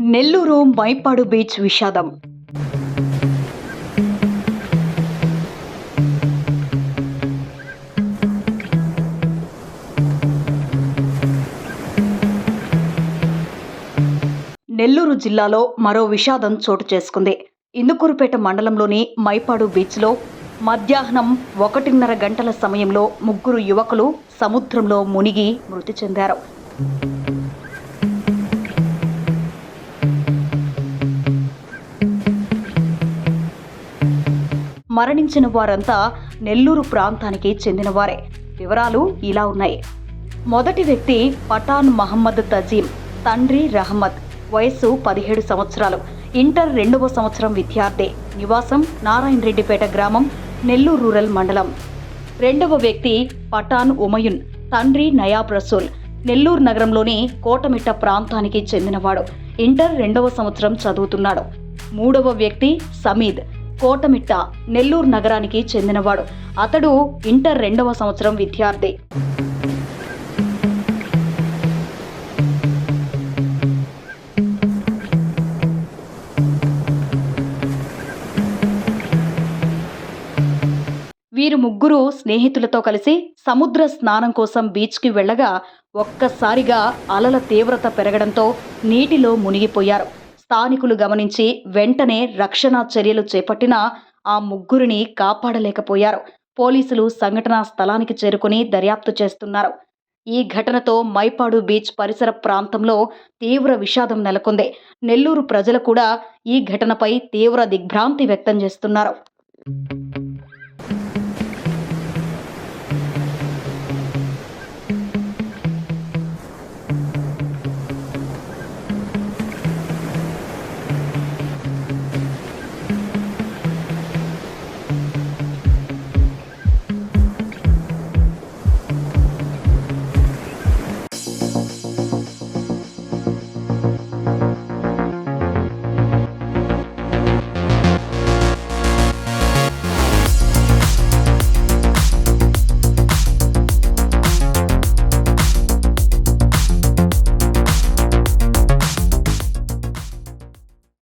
Nellore Mypadu beach విషాదం. నెల్లూరు జిల్లాలో మరో విషాదం చోటు చేసుకుంది. ఇందుకూరుపేట మండలంలోని మైపాడు బీచ్లో మధ్యాహ్నం ఒకటిన్నర గంటల సమయంలో ముగ్గురు యువకులు సముద్రంలో మునిగి మృతి చెందారు. మరణించిన వారంతా నెల్లూరు ప్రాంతానికి చెందినవారే. వివరాలు ఇలా ఉన్నాయి. మొదటి వ్యక్తి పఠాన్ మహమ్మద్ తజీం తండ్రి రహమద్ వయస్సు పదిహేడు సంవత్సరాలు. ఇంటర్ రెండవ సంవత్సరం విద్యార్థి. నివాసం నారాయణ రెడ్డిపేట గ్రామం నెల్లూరు రూరల్ మండలం. రెండవ వ్యక్తి పఠాన్ ఉమయున్ తండ్రి నయాబ్ రసూల్. నెల్లూరు నగరంలోని కోటమిట్ట ప్రాంతానికి చెందినవాడు. ఇంటర్ రెండవ సంవత్సరం చదువుతున్నాడు. మూడవ వ్యక్తి సమీద్. కోటమిట్ట నెల్లూరు నగరానికి చెందినవాడు. అతడు ఇంటర్ రెండవ సంవత్సరం విద్యార్థి. వీరు ముగ్గురు స్నేహితులతో కలిసి సముద్ర స్నానం కోసం బీచ్కి వెళ్ళగా ఒక్కసారిగా అలల తీవ్రత పెరగడంతో నీటిలో మునిగిపోయారు. స్థానికులు గమనించి వెంటనే రక్షణ చర్యలు చేపట్టినా ఆ ముగ్గురిని కాపాడలేకపోయారు. పోలీసులు సంఘటనా స్థలానికి చేరుకుని దర్యాప్తు చేస్తున్నారు. ఈ ఘటనతో మైపాడు బీచ్ పరిసర ప్రాంతంలో తీవ్ర విషాదం నెలకొంది. నెల్లూరు ప్రజలు కూడా ఈ ఘటనపై తీవ్ర దిగ్భ్రాంతి వ్యక్తం చేస్తున్నారు.